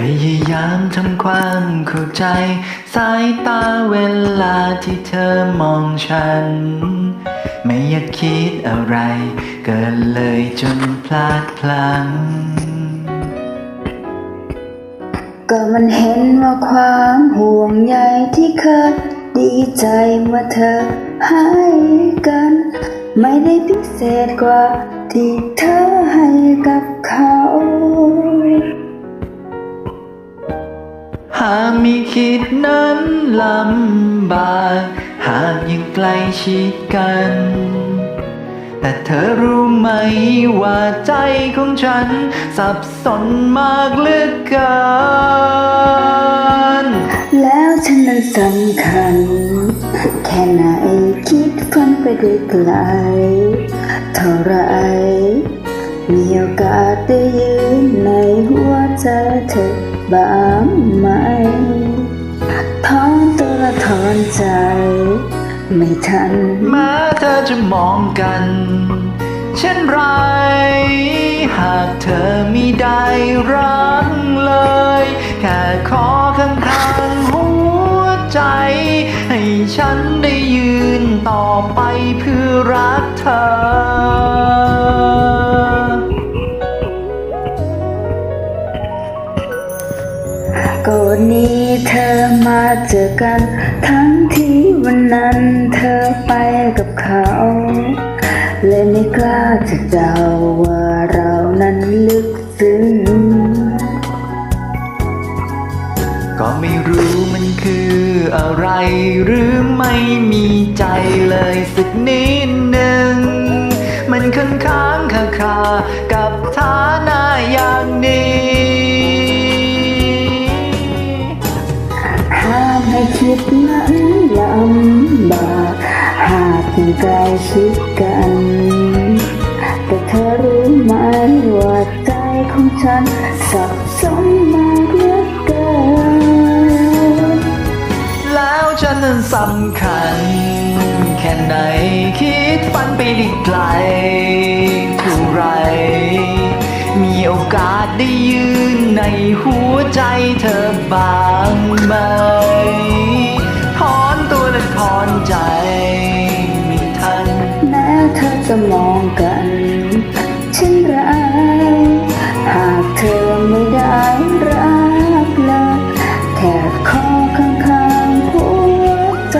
พยายามทำความเข้าใจ สายตาเวลาที่เธอมองฉัน ไม่อยากคิดอะไร เกินเลยจนพลาดพลั้งก็มันเห็นว่าความห่วงใยที่เคยดีใจเมื่อเธอให้กัน ไม่ได้พิเศษกว่าที่เธอให้กับเขา หากมีคิดนั้นลำบากหากยังใกล้ชิดกัน แต่เธอรู้ไหมว่าใจของฉัน สับสนมากเหลือเกิน แล้วฉันนั้นสำคัญ แค่ไหนคิดฝันไปได้ไกลเท่าไรมีโอกาสได้ยืนในหัวใจเธอ บ้างไหมถอนตัวละถอนใจ ไม่ทันแม้เธอจะมองกัน เช่นไร หากเธอมิได้รักเลย แค่ขอข้างๆหัวใจ ให้ฉันได้ยืนต่อไปเพื่อรักเธอ วันนี้เธอมาเจอกัน ทั้งที่วันนั้นเธอไปกับเขา เลยไม่กล้าจะเดาว่าเรานั้นลึกซึ้งก็ไม่รู้มันคืออะไรหรือไม่มีใจเลยสักนิดหนึ่ง มันค้างค้างคาคากับฐานะอย่างนี้ ใกล้ชิดกัน แต่เธอรู้ไหมว่าใจของฉันสับสนมากเหลือเกิน แล้วฉันนั้นสำคัญ แค่ไหนคิดฝันไปได้ไกลเท่าไร มีโอกาสได้ยืนในหัวใจเธอบ้างไหม จะมองกันเช่นไรหากเธอไม่ได้รักเลยแค่ขอข้างๆหัวใจ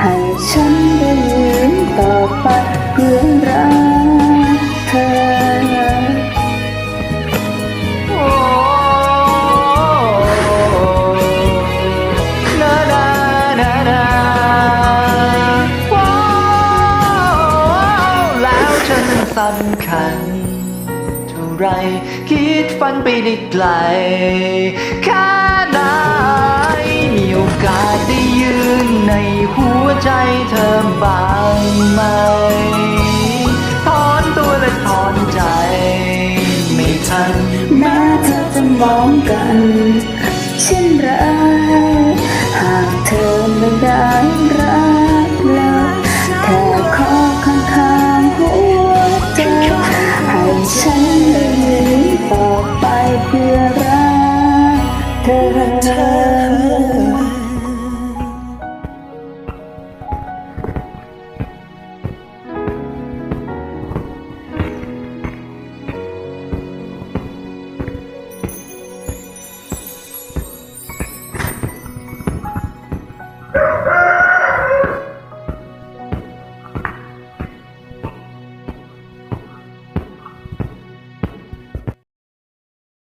ให้ฉันได้ยืนต่อไปำคัญ เท่าไรคิดฝันไปได้ไกล